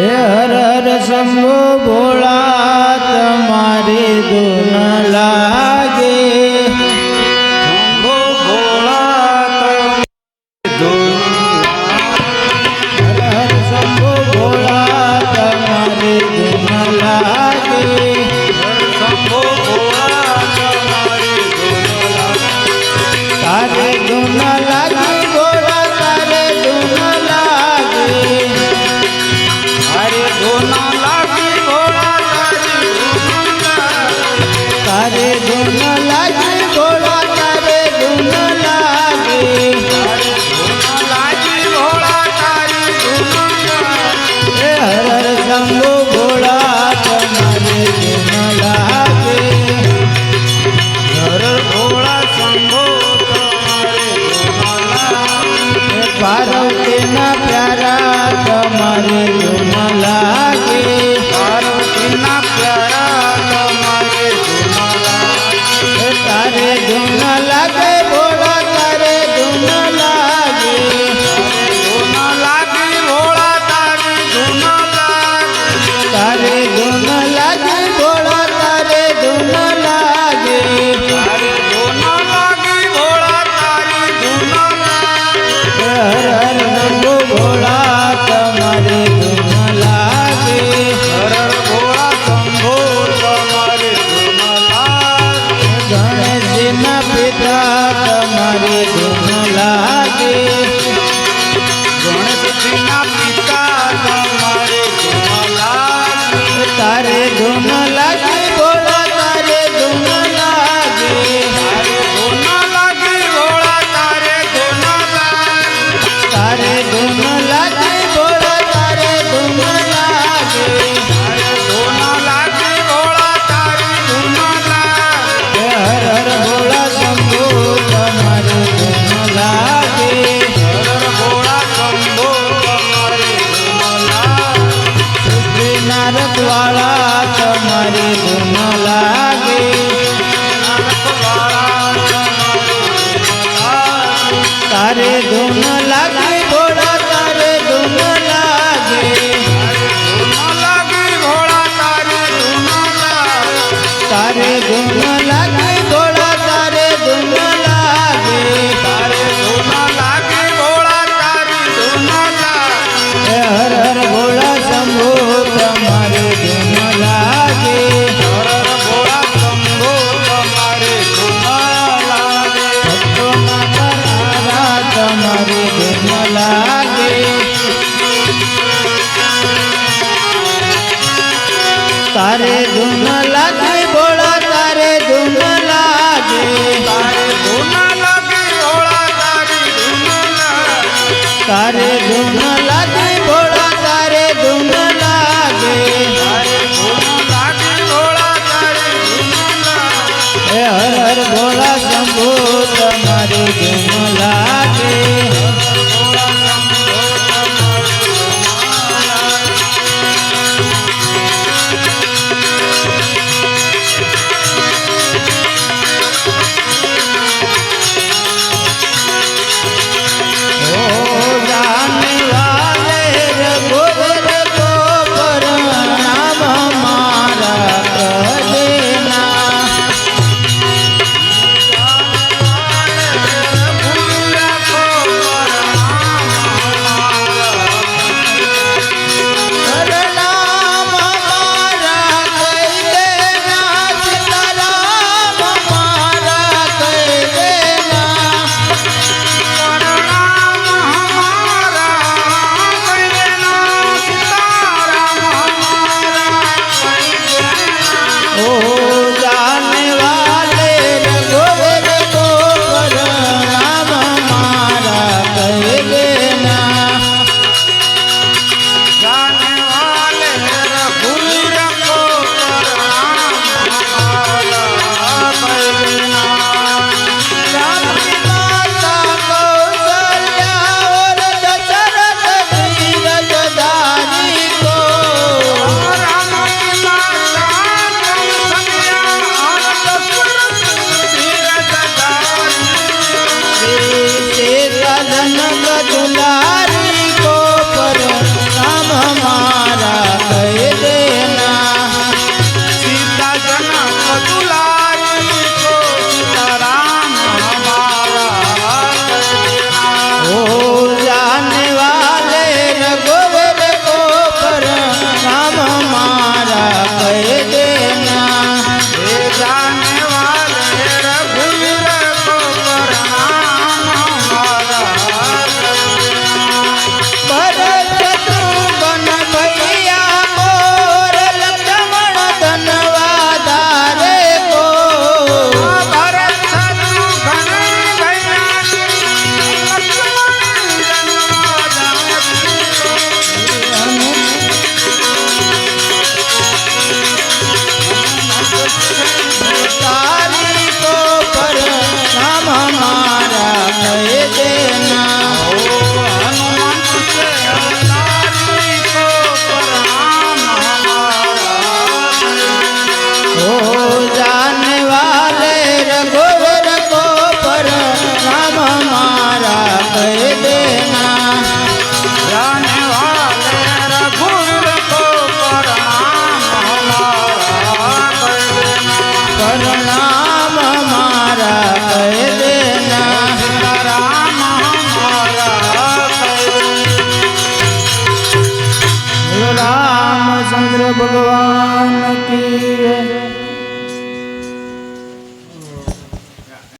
હે હર હર શંભો ભોળા તમારી દુનલા রে গো ভোলা તારે ધૂન લાગે બોળા તારે ધૂન લાગે. તારે ધૂન લાગે બોળા તારે ધૂન લાગે. તારે ધૂન લાગે હર હર બોલા શંભો તમારે ધૂન la la la.